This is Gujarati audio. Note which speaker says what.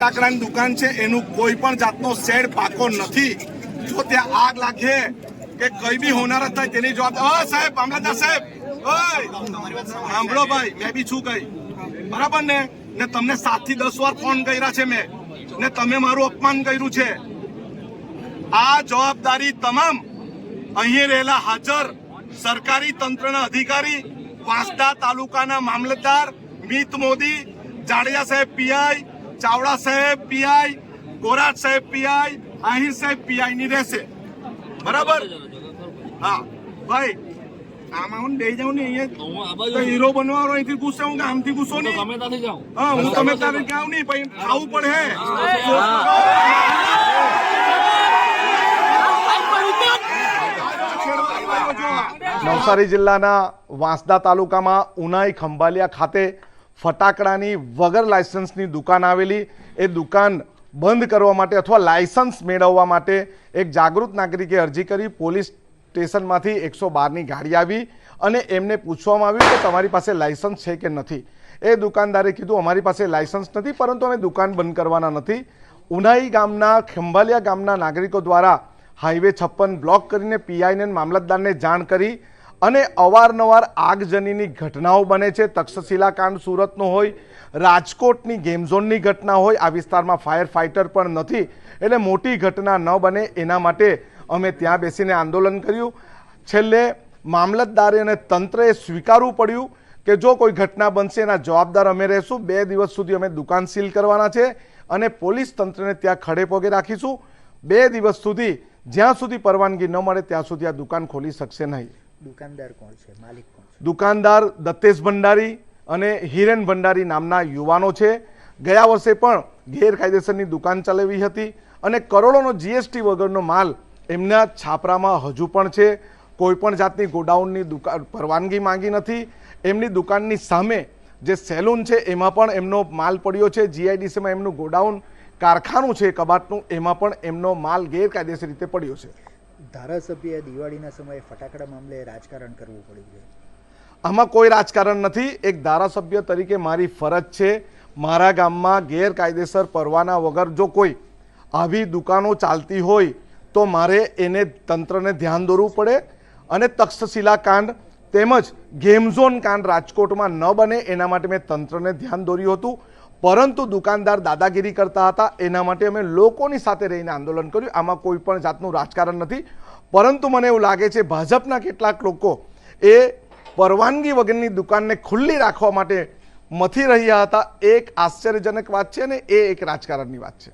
Speaker 1: ફટાકડાની દુકાન છે, એનું કોઈ પણ જાતનો શેડ પાકો નથી. જો ત્યાં આગ લાગે કે કઈ બી હોનાર થાય તેની જવાબ સાહેબ મામલતદાર સાહેબ સાંભળો ભાઈ, મેં બી છું કઈ. બરાબર ને? ને તમને સાતથી દસ વાર ફોન કર્યા છે મેં. ને તમે મારું અપમાન કર્યું છે. આ જવાબદારી તમામ અહીં રહેલા હાજર સરકારી તંત્રના અધિકારી, વાંસદા તાલુકાના મામલતદાર, મિત મોદી જાડિયા સાહેબ પીઆઈ ચાવડા સાહેબ પીઆઈ ગોરાટ સાહેબ પીઆઈ આહિર સાહેબ પીઆઈ ની રહેશે. બરાબર? હા. ભાઈ આમાં હું બેહી જાઉં ને અહીંયા તો હીરો બનવાનો અહીંથી ગુસ્સે હું આમથી ગુસ્સો નહીં.
Speaker 2: ગમે ત્યાંથી જાઉં.
Speaker 1: હા હું તમે તારે ક્યાં નહીં પછી ખાવું પડે
Speaker 3: નવસારી જિલ્લાના વાંસદા તાલુકામાં ઉનાઈ ખંભાલિયા ખાતે ફટાકડાની વગર લાયસન્સની દુકાન આવેલી. એ દુકાન બંધ કરવા માટે અથવા લાયસન્સ મેળવવા માટે એક જાગૃત નાગરિકે અરજી કરી. પોલીસ સ્ટેશનમાંથી એકસો બારની ગાડી આવી અને એમને પૂછવામાં આવ્યું કે તમારી પાસે લાયસન્સ છે કે નથી. એ દુકાનદારે કીધું, અમારી પાસે લાયસન્સ નથી, પરંતુ અમે દુકાન બંધ કરવાના નથી. ઉનાઈ ગામના ખંભાલિયા ગામના નાગરિકો દ્વારા હાઈવે છપ્પન બ્લોક કરીને પીઆઈને મામલતદારને જાણ કરી. અને અવારનવાર આગજનીની ઘટનાઓ બને છે. તક્ષશિલા કાંડ સુરતનો હોય, રાજકોટની ગેમ ઝોનની ઘટના હોય, આ વિસ્તારમાં ફાયર ફાઇટર પણ નથી. એટલે મોટી ઘટના ન બને એના માટે અમે ત્યાં બેસીને આંદોલન કર્યું. છેલ્લે મામલતદારે અને તંત્રએ સ્વીકારવું પડ્યું કે જો કોઈ ઘટના બનશે, એના જવાબદાર અમે રહેશું. બે દિવસ સુધી અમે દુકાન સીલ કરવાના છે અને પોલીસ તંત્રને ત્યાં ખડે પગે રાખીશું. બે દિવસ સુધી, જ્યાં સુધી પરવાનગી ન મળે, ત્યાં સુધી આ દુકાન ખોલી શકશે નહીં.
Speaker 4: દુકાનદાર કોણ છે? માલિક કોણ છે?
Speaker 3: દુકાનદાર દત્તેશ ભંડારી અને હિરેન ભંડારી નામના યુવાનો છે. ગયા વર્ષે પણ ગેરકાયદેસરની દુકાન ચલાવી હતી અને કરોડોનો જીએસટી વગરનો માલ એમના છાપરામાં હજુ પણ છે. કોઈપણ જાતની ગોડાઉનની દુકાન પરવાનગી માંગી નથી. એમની દુકાનની સામે જે સેલૂન છે, એમાં પણ એમનો માલ પડ્યો છે. જીઆઈડીસીમાં એમનું ગોડાઉન કારખાનું છે, કબાટનું, એમાં પણ એમનો માલ ગેરકાયદેસર રીતે પડ્યો છે.
Speaker 4: ધારાસભ્ય દિવાળીના સમયે ફટાકડા મામલે રાજકારણ કરવું પડ્યું છે.
Speaker 3: આમાં કોઈ રાજકારણ નથી. એક ધારાસભ્ય તરીકે મારી ફરજ છે મારા ગામમાં ગેરકાયદેસર પરવાના વગર જો કોઈ આવી દુકાનો ચાલતી હોય તો મારે એને તંત્રને ધ્યાન દોરવું પડે અને તક્ષશિલા કાંડ તેમજ ગેમઝોન કાંડ રાજકોટમાં ન બને એના માટે મેં તંત્રને ધ્યાન દોર્યું હતું. પરંતુ દુકાનદાર દાદાગીરી કરતા હતા. એના માટે અમે લોકોની સાથે રહીને આંદોલન કર્યું. આમાં કોઈ પણ જાતનું રાજકારણ નથી. પરંતુ મને એવું લાગે છે, ભાજપના કેટલાક લોકો એ પરવાનગી વગરની દુકાનને ખુલ્લી રાખવા માટે મથી રહ્યા હતા. એક આશ્ચર્યજનક વાત છે અને એ એક રાજકારણની વાત છે.